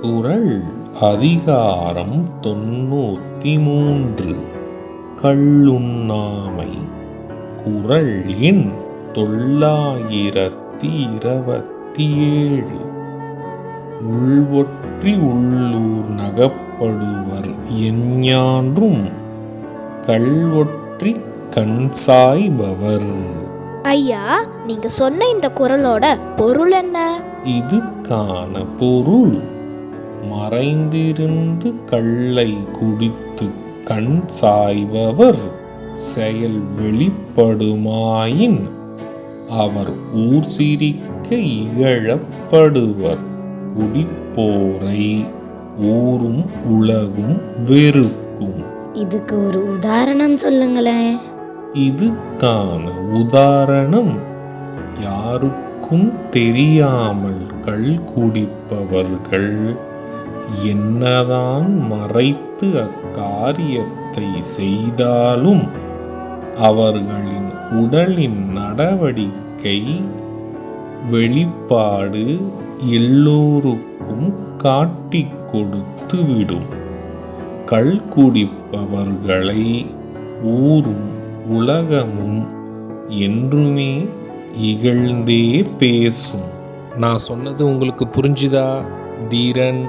குரல் அதிகாரம் தொண்ணூத்தி மூன்று கள்ளுண்ணாமை. குரல் எண் தொள்ளாயிரத்தி இருபத்தி ஏழு உள்வொற்றி உள்ளூர் நகப்படுவர் எஞ்ஞான்றும் கல்வொற்றி கண்சாய்பவர் ஐயா நீங்க சொன்ன இந்த குரலோட பொருள் என்ன? இதுக்கான பொருள் மறைந்திருந்து கள்ளை குடித்து கண் சாய்பவர் செயல் வெளிப்படுமாயின் அவர் ஊர் சிரிக்க இகழப்படுவர். குடிப்போரை ஊரும் உலகும் வெறுக்கும். இதுக்கு ஒரு உதாரணம் சொல்லுங்களேன். இதுக்கான உதாரணம் யாருக்கும் தெரியாமல் கள் குடிப்பவர்கள் என்னதான் மறைத்து அக்காரியத்தை செய்தாலும் அவர்களின் உடலின் நடவடிக்கை வெளிப்பாடு எல்லோருக்கும் காட்டி கொடுத்து விடும். கள் குடிப்பவர்களை ஊரும் உலகமும் என்றுமே இகழ்ந்தே பேசும். நான் சொன்னது உங்களுக்கு புரிஞ்சுதா? தீரன்